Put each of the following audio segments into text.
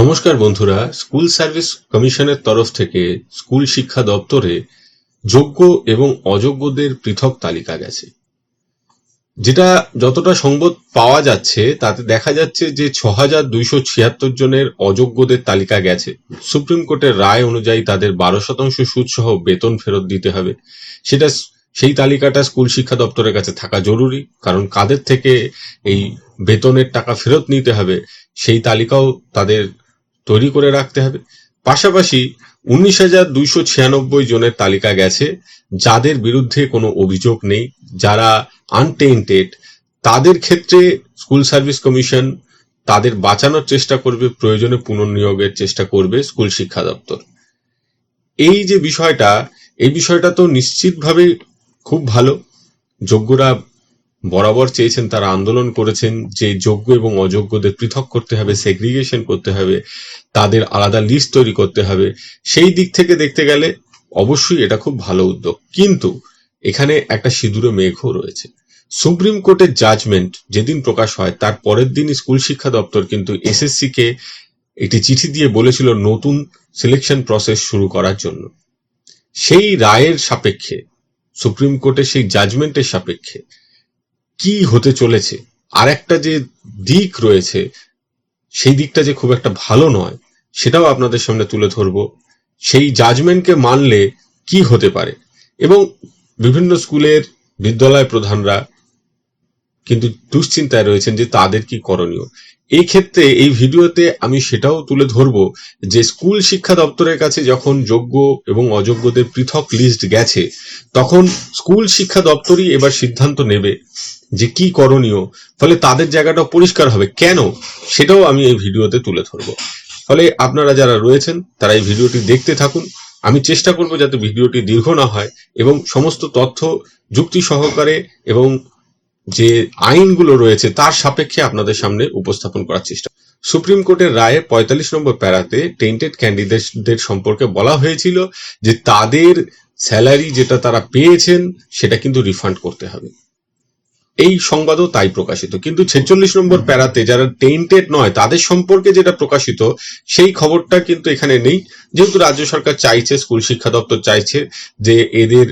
নমস্কার বন্ধুরা, school service কমিশনের তরফ থেকে স্কুল শিক্ষা দপ্তরে যোগ্য এবং অযোগ্যদের পৃথক তালিকা গেছে। যেটা যতটা সংবাদ পাওয়া যাচ্ছে, তাতে দেখা যাচ্ছে যে ছ হাজার দুইশো ছিয়াত্তর জনের অযোগ্যদের তালিকা গেছে। সুপ্রিম কোর্টের রায় অনুযায়ী তাদের বারো শতাংশ সুদ সহ বেতন ফেরত দিতে হবে। সেটা সেই তালিকাটা স্কুল শিক্ষা দপ্তরের কাছে থাকা জরুরি, কারণ কাদের থেকে এই বেতনের টাকা ফেরত নিতে হবে, সেই তালিকাও তাদের তৈরি করে রাখতে হবে। পাশাপাশি উনিশ হাজার দুইশো ছিয়ানব্বই জনের তালিকা গেছে, যাদের বিরুদ্ধে কোনো অভিযোগ নেই, যারা আনটেন্টেড তাদের ক্ষেত্রে স্কুল সার্ভিস কমিশন তাদের বাঁচানোর চেষ্টা করবে, প্রয়োজনে পুনর্নিয়োগের চেষ্টা করবে স্কুল শিক্ষা দপ্তর। এই যে বিষয়টা, এই বিষয়টা তো নিশ্চিতভাবে খুব ভালো। যোগ্যরা বরাবর চেয়েছেন তারা আন্দোলন করেছেন, যে যোগ্য এবং অযোগ্যদের পৃথক করতে হবে সেগ্রিগেশন করতে হবে, তাদের আলাদা লিস্ট তৈরি করতে হবে। সেই দিক থেকে দেখতে গেলে অবশ্যই এটা খুব ভালো উদ্যোগ। কিন্তু এখানে একটা সিঁদুরে মেঘও রয়েছে। সুপ্রিম কোর্টের জাজমেন্ট যেদিন প্রকাশ হয়, তার পরের দিন স্কুল শিক্ষা দপ্তর কিন্তু এসএসসি কে একটি চিঠি দিয়ে বলেছিল নতুন সিলেকশন প্রসেস শুরু করার জন্য। সেই রায়ের সাপেক্ষে, সুপ্রিম কোর্টের সেই জাজমেন্টের সাপেক্ষে কি হতে চলেছে? আর একটা যে দিক রয়েছে, সেই দিকটা যে খুব একটা ভালো নয়, সেটাও আপনাদের সামনে তুলে ধরবো। সেই জাজমেন্টকে মানলে কি হতে পারে? এবং বিভিন্ন স্কুলের বিদ্যালয় প্রধানরা কিন্তু দুশ্চিন্তায় রয়েছেন যে তাদের কি করণীয়। এই ক্ষেত্রে, এই ভিডিওতে আমি সেটাও তুলে ধরবো যে স্কুল শিক্ষা দপ্তরের কাছে যখন যোগ্য এবং অযোগ্যদের পৃথক লিস্ট গেছে, তখন স্কুল শিক্ষা দপ্তরই এবার সিদ্ধান্ত নেবে যে কি করণীয়? ফলে তাদের জায়গাটা পরিষ্কার হবে। কেন? সেটাও আমি এই ভিডিওতে তুলে ধরবো। ফলে আপনারা যারা রয়েছেন, তারা এই ভিডিওটি দেখতে থাকুন। আমি চেষ্টা করব যাতে ভিডিওটি দীর্ঘ না হয় এবং সমস্ত তথ্য যুক্তি সহকারে এবং যে আইনগুলো রয়েছে, তার সাপেক্ষে আপনাদের সামনে উপস্থাপন করার চেষ্টা সুপ্রিম কোর্টের রায়ে পঁয়তাল্লিশ নম্বর প্যারাতে টেন্টেড ক্যান্ডিডেটদের সম্পর্কে বলা হয়েছিল যে তাদের স্যালারি যেটা তারা পেয়েছেন, সেটা কিন্তু রিফান্ড করতে হবে। এই সংবাদও তাই প্রকাশিত। কিন্তু ছেচল্লিশ নম্বর প্যারাতে যারা টেন্টেড নয় তাদের সম্পর্কে যেটা প্রকাশিত সেই খবরটা কিন্তু এখানে নেই। যেহেতু রাজ্য সরকার চাইছে স্কুল শিক্ষা দপ্তর চাইছে যে এদের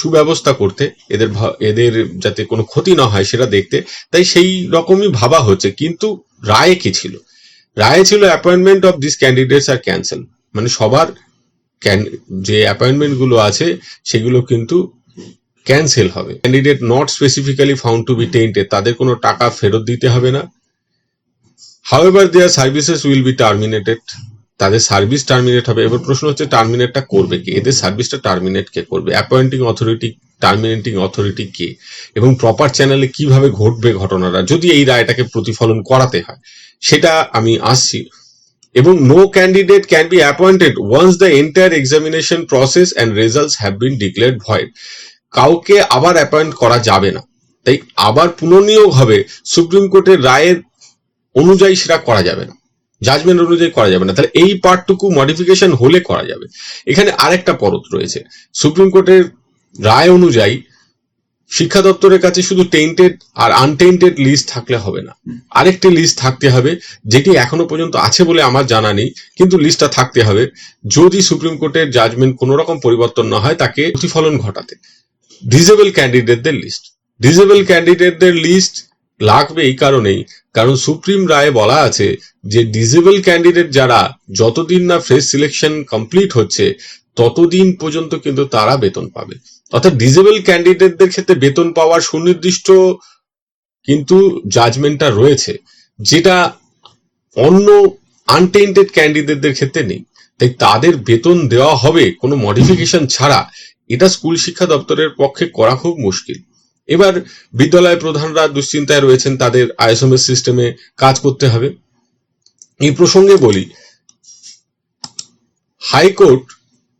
সুব্যবস্থা করতে এদের এদের যাতে কোনো ক্ষতি না হয় সেটা দেখতে তাই সেই রকমই ভাবা হচ্ছে। কিন্তু রায়ে কি ছিল? রায়ে ছিল অ্যাপয়েন্টমেন্ট অফ দিস ক্যান্ডিডেটস আর ক্যান্সেল মানে সবার যে অ্যাপয়েন্টমেন্টগুলো আছে সেগুলো কিন্তু ক্যান্সেল হবে। Candidate not specifically found to be tainted তাদের কোনো টাকা ফেরত দিতে হবে না। However their services will be terminated তাদের সার্ভিস টার্মিনেট হবে। এবার প্রশ্ন হচ্ছে টার্মিনেটটা করবে কে? এদের সার্ভিসটা টার্মিনেট কে করবে? অ্যাপয়েন্টিং অথরিটি টার্মিনেটিং অথরিটি কে? এবং প্রপার চ্যানেলে কীভাবে ঘটবে ঘটনাটা? যদি এই রায়টাকে প্রতিফলন করাতে হয়, সেটা আমি আসছি। এবং no candidate can be appointed once the entire examination process and results have been declared void কাউকে আবার অ্যাপয়েন্ট করা যাবে না। তাই আবার পুনর্নিয়োগ হবে, সুপ্রিম কোর্টের রায়ের অনুযায়ী সেটা করা যাবে না। জাজমেন্ট অনুযায়ী করা যাবে না। তাহলে এই পার্টটুকু মডিফিকেশন হলে করা যাবে। এখানে আরেকটা পরত রয়েছে। সুপ্রিম কোর্টের রায় অনুযায়ী শিক্ষা দপ্তরের কাছে শুধু টেন্টেড আর আনটেন্টেড লিস্ট থাকলে হবে না। আরেকটি লিস্ট থাকতে হবে, যেটি এখনও পর্যন্ত আছে বলে আমার জানা নেই, কিন্তু লিস্টটা থাকতে হবে। যদি সুপ্রিম কোর্টের জাজমেন্ট কোনো রকম পরিবর্তন না হয়, তাকে প্রতিফলন ঘটাতে। ডিজেবল ক্যান্ডিডেটদের লিস্ট ডিজেবল ক্যান্ডিডেটদের লিস্ট লাগবে এই কারণেই। কারণ সুপ্রিম রায়ে বলা আছে যে ডিজেবল ক্যান্ডিডেট যারা যতদিন না ফ্রেশ সিলেকশন কমপ্লিট হচ্ছে, ততদিন পর্যন্ত কিন্তু তারা বেতন পাবে। অর্থাৎ ডিজেবল ক্যান্ডিডেটদের ক্ষেত্রে বেতন পাওয়ার সুনির্দিষ্ট কিন্তু জাজমেন্টটা রয়েছে, যেটা অন্য আনটেন্টেড ক্যান্ডিডেটদের ক্ষেত্রে নেই। তাই তাদের বেতন দেওয়া হবে কোনো মডিফিকেশন ছাড়া এটা স্কুল শিক্ষা দপ্তরের পক্ষে করা খুব মুশকিল। এবার বিদ্যালয় প্রধানরা দুশ্চিন্তায় রয়েছেন, তাদের আইএসএমএস সিস্টেমে কাজ করতে হবে। এই প্রসঙ্গে বলি, হাইকোর্ট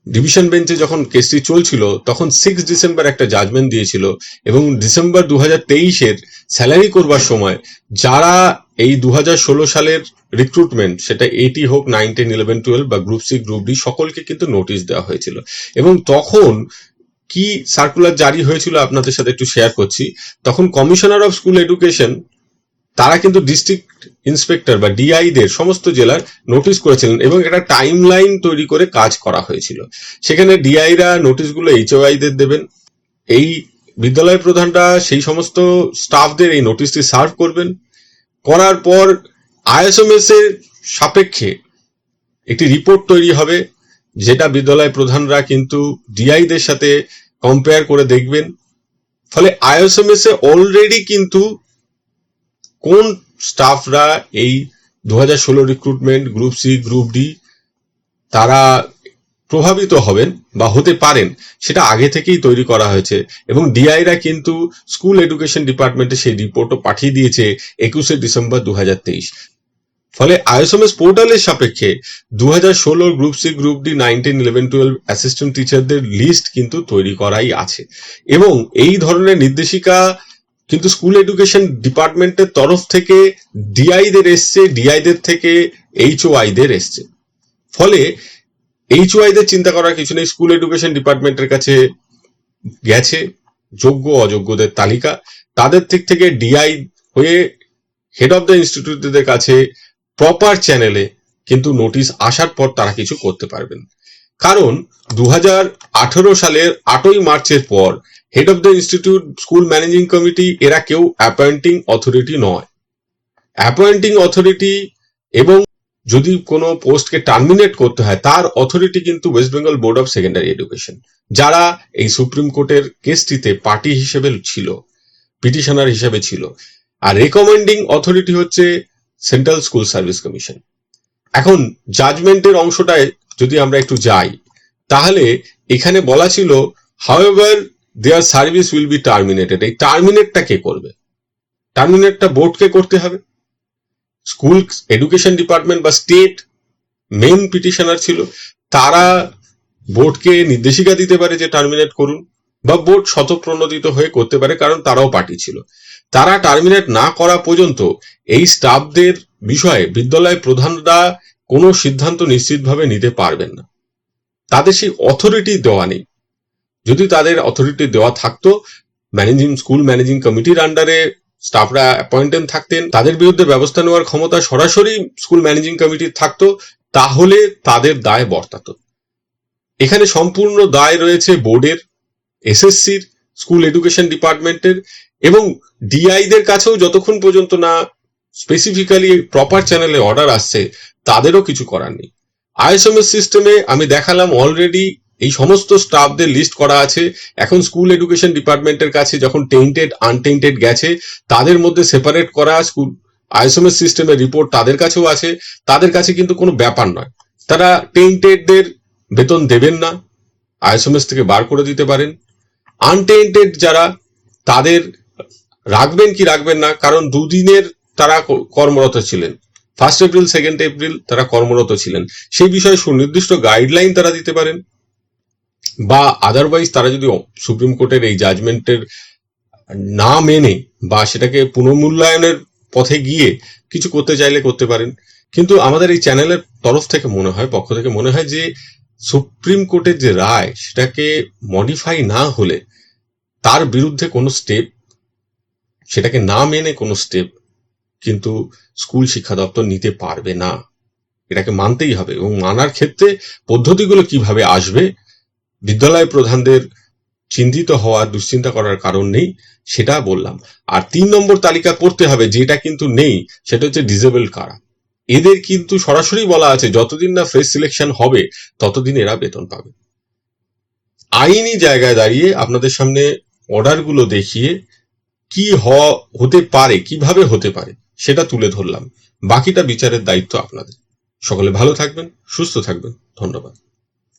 ডিভিশন বেঞ্চে যখন কেসটি চলছিল, তখন সিক্স ডিসেম্বর একটা জাজমেন্ট দিয়েছিল এবং ডিসেম্বর দু হাজার তেইশের স্যালারি করবার সময় যারা এই দু হাজার ষোলো সালের রিক্রুটমেন্ট সেটা এইটি হোক নাইন টেন ইলেভেন টুয়েলভ বা গ্রুপ সি গ্রুপ ডি সকলকে কিন্তু নোটিশ দেওয়া হয়েছিল। এবং তখন কি সার্কুলার জারি হয়েছিল আপনাদের সাথে একটু শেয়ার করছি। তখন কমিশনার অফ স্কুল এডুকেশন তারা কিন্তু ডিস্ট্রিক্ট ইন্সপেক্টর বা ডিআই দের সমস্ত জেলার নোটিশ করেছিলেন এবং একটা টাইম লাইন তৈরি করে কাজ করা হয়েছিল। সেখানে ডিআইরা নোটিশগুলো এইচওআই দের দেবেন। এই বিদ্যালয় প্রধানরা সেই সমস্ত স্টাফদের এই নোটিশটি সার্ভ করবেন। করার পর আইএসএমএস এর সাপেক্ষে একটি রিপোর্ট তৈরি হবে, যেটা বিদ্যালয় প্রধানরা কিন্তু ডিআই দের সাথে কম্পেয়ার করে দেখবেন। ফলে আইএসএমএস এ অলরেডি কিন্তু কোন স্টাফরা এই দু হাজার ষোলো recruitment group C group D তারা প্রভাবিত হবেন বা হতে পারেন, সেটা আগে থেকেই তৈরি করা হয়েছে। এবং ডিআইরা কিন্তু স্কুল এডুকেশন ডিপার্টমেন্টে সেই রিপোর্টও পাঠিয়ে দিয়েছে একুশে ডিসেম্বর দু হাজার তেইশ। ফলে আইএসএমএস পোর্টালের সাপেক্ষে দু হাজার ষোলোর group C, group D, nineteen, eleven, twelve assistant টিচারদের লিস্ট কিন্তু তৈরি করাই আছে। এবং এই ধরনের নির্দেশিকা কিন্তু স্কুল এডুকেশন ডিপার্টমেন্টের তরফ থেকে ডিআইদের এসছে ডিআইদের থেকে এইচওআইদের এসছে। ফলে এইচওআইদের চিন্তা করার কিছু নেই। স্কুল এডুকেশন ডিপার্টমেন্টের কাছে গেছে। যোগ্য, অযোগ্যদের তালিকা। তাদের দিক থেকে ডিআই হয়ে হেড অফ দ্য ইনস্টিটিউটদের কাছে প্রপার চ্যানেলে কিন্তু নোটিশ আসার পর তারা কিছু করতে পারবেন। কারণ দু হাজার আঠারো সালের আটই মার্চের পর head of the institute school managing committee এরা কেউ অ্যাপয়েন্টিং অথরিটি নয়। অ্যাপয়েন্টিং অথরিটি এবং যদি কোনো পোস্টকে টার্মিনেট করতে হয়, তার অথরিটি কিন্তু West Bengal board of secondary education যারা এই সুপ্রিম কোর্টের কেসটিতে পার্টি হিসেবে ছিল পিটিশনার হিসেবে ছিল। আর রেকমেন্ডিং অথরিটি হচ্ছে সেন্ট্রাল স্কুল সার্ভিস কমিশন এখন জাজমেন্টের অংশটায় যদি আমরা একটু যাই, তাহলে এখানে বলা ছিল however their service will be terminated এই টার্মিনেটটা কে করবে? টার্মিনেটটা বোর্ডকে করতে হবে। স্কুল এডুকেশন ডিপার্টমেন্ট বা স্টেট মেন পিটিশনার ছিল, তারা বোর্ডকে নির্দেশিকা দিতে পারে যে টার্মিনেট করুন বা বোর্ড শতপ্রণোদিত হয়ে করতে পারে কারণ তারাও পার্টি ছিল। তারা টার্মিনেট না করা পর্যন্ত এই স্টাফদের বিষয়ে বিদ্যালয় প্রধানরা কোনো সিদ্ধান্ত নিশ্চিতভাবে নিতে পারবেন না। তাদের সেই অথরিটি দেওয়া নেই। যদি তাদের অথরিটি দেওয়া থাকতো ম্যানেজিং স্কুল ম্যানেজিং কমিটির আন্ডারে স্টাফরা অ্যাপয়েন্টেড থাকতেন, তাদের বিরুদ্ধে ব্যবস্থা নেওয়ার ক্ষমতা সরাসরি স্কুল ম্যানেজিং কমিটির থাকতো, তাহলে তাদের দায় বর্তাতো। এখানে সম্পূর্ণ দায় রয়েছে বোর্ডের, এসএসসির, স্কুল এডুকেশন ডিপার্টমেন্টের এবং ডিআইদের কাছেও যতক্ষণ পর্যন্ত না স্পেসিফিক্যালি প্রপার চ্যানেলে অর্ডার আসছে, তাদেরও কিছু করার নেই। আইএসএমএস সিস্টেমে আমি দেখালাম অলরেডি এই সমস্ত স্টাফদের লিস্ট করা আছে। এখন স্কুল এডুকেশন ডিপার্টমেন্টের কাছে যখন টেন্টেড আনটেন্টেড গেছে, তাদের মধ্যে সেপারেট করা স্কুল আইএসএমএস সিস্টেমের রিপোর্ট তাদের কাছেও আছে। তাদের কাছে কিন্তু কোনো ব্যাপার নয়। তারা টেন্টেডদের বেতন দেবেন না। আইএসএমএস থেকে বার করে দিতে পারেন। আনটেন্টেড যারা, তাদের রাখবেন কি রাখবেন না, কারণ দুদিনের তারা কর্মরত ছিলেন। ফার্স্ট এপ্রিল সেকেন্ড এপ্রিল তারা কর্মরত ছিলেন। সেই বিষয়ে সুনির্দিষ্ট গাইডলাইন তারা দিতে পারেন। বা আদারওয়াইজ তারা যদি সুপ্রিম কোর্টের এই জাজমেন্টের না মেনে বা সেটাকে পুনর্মূল্যায়নের পথে গিয়ে কিছু করতে চাইলে করতে পারেন। কিন্তু আমাদের এই চ্যানেলের তরফ থেকে মনে হয়, পক্ষ থেকে মনে হয় যে সুপ্রিম কোর্টের যে রায় সেটাকে মডিফাই না হলে তার বিরুদ্ধে কোনো স্টেপ সেটাকে না মেনে কোনো স্টেপ কিন্তু স্কুল শিক্ষা দপ্তর নিতে পারবে না। এটাকে মানতেই হবে এবং মানার ক্ষেত্রে পদ্ধতিগুলো কীভাবে আসবে বিদ্যালয় প্রধানদের চিন্তিত হওয়া দুশ্চিন্তা করার কারণ নেই, সেটা বললাম। আর তিন নম্বর তালিকা পড়তে হবে, যেটা কিন্তু নেই, সেটা হচ্ছে ডিজেবল কারা। এদের কিন্তু সরাসরি বলা আছে, যতদিন না ফ্রেশ সিলেকশন হবে, ততদিন এরা বেতন পাবে। আইনি জায়গায় দাঁড়িয়ে আপনাদের সামনে অর্ডারগুলো দেখিয়ে কি হতে পারে, কীভাবে হতে পারে, সেটা তুলে ধরলাম। বাকিটা বিচারের দায়িত্ব আপনাদের। সকলে ভালো থাকবেন, সুস্থ থাকবেন। ধন্যবাদ।